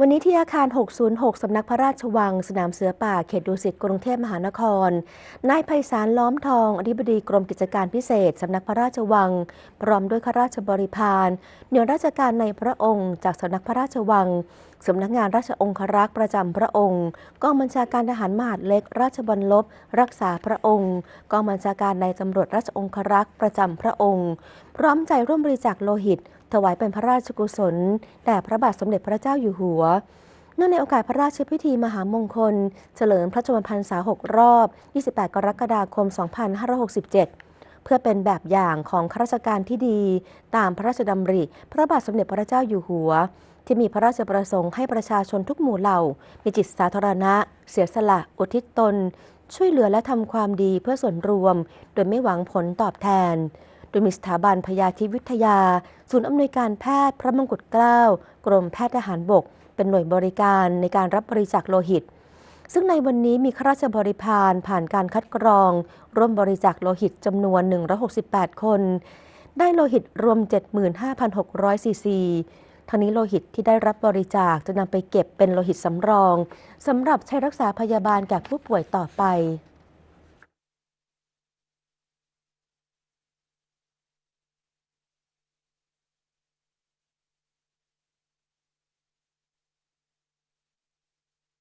วันนี้ที่อาคาร 606 สำนักพระราชวัง สนามเสือป่า เขตดุสิต กรุงเทพมหานคร นายไพศาลล้อมทอง อธิบดีกรมกิจการพิเศษ สำนักพระราชวัง พร้อมด้วยข้าราชบริพารหน่วยราชการในพระองค์ จากสำนักพระราชวัง สำนักงานราชองครักษ์ประจำพระองค์ กองบัญชาการทหารมหาดเล็ก ราชบัลลบ รักษาพระองค์ กองบัญชาการในตำรวจราชองครักษ์ประจำพระองค์ พร้อมใจร่วมบริจาคโลหิต ถวายเป็นพระราชกุศลแด่พระบาทสมเด็จพระเจ้าอยู่หัวเนื่องในโอกาสพระราชพิธีมหามงคล เฉลิมพระชนมพรรษา 6 รอบ 28 กรกฎาคม 2567 เพื่อเป็นแบบอย่างของข้าราชการที่ดี ตามพระราชดำริ พระบาทสมเด็จพระเจ้าอยู่หัว ที่มีพระราชประสงค์ให้ประชาชนทุกหมู่เหล่า มีจิตสาธารณะ เสียสละ อุทิศตน ช่วยเหลือและทำความดีเพื่อส่วนรวม โดยไม่หวังผลตอบแทน โดยมีสถาบันพยาธิวิทยา ศูนย์อำนวยการแพทย์พระมงกุฎเกล้า กรมแพทย์ทหารบก เป็นหน่วยบริการในการรับบริจาคโลหิต ซึ่งในวันนี้มีข้าราชบริพารผ่านการคัดกรอง ร่วมบริจาคโลหิตจำนวน 168 คน ได้โลหิตรวม 75,600ซีซีทั้งนี้โลหิตที่ได้รับบริจาคจะนำไปเก็บเป็นโลหิตสำรองสำหรับใช้รักษาพยาบาลแก่ผู้ป่วยต่อไป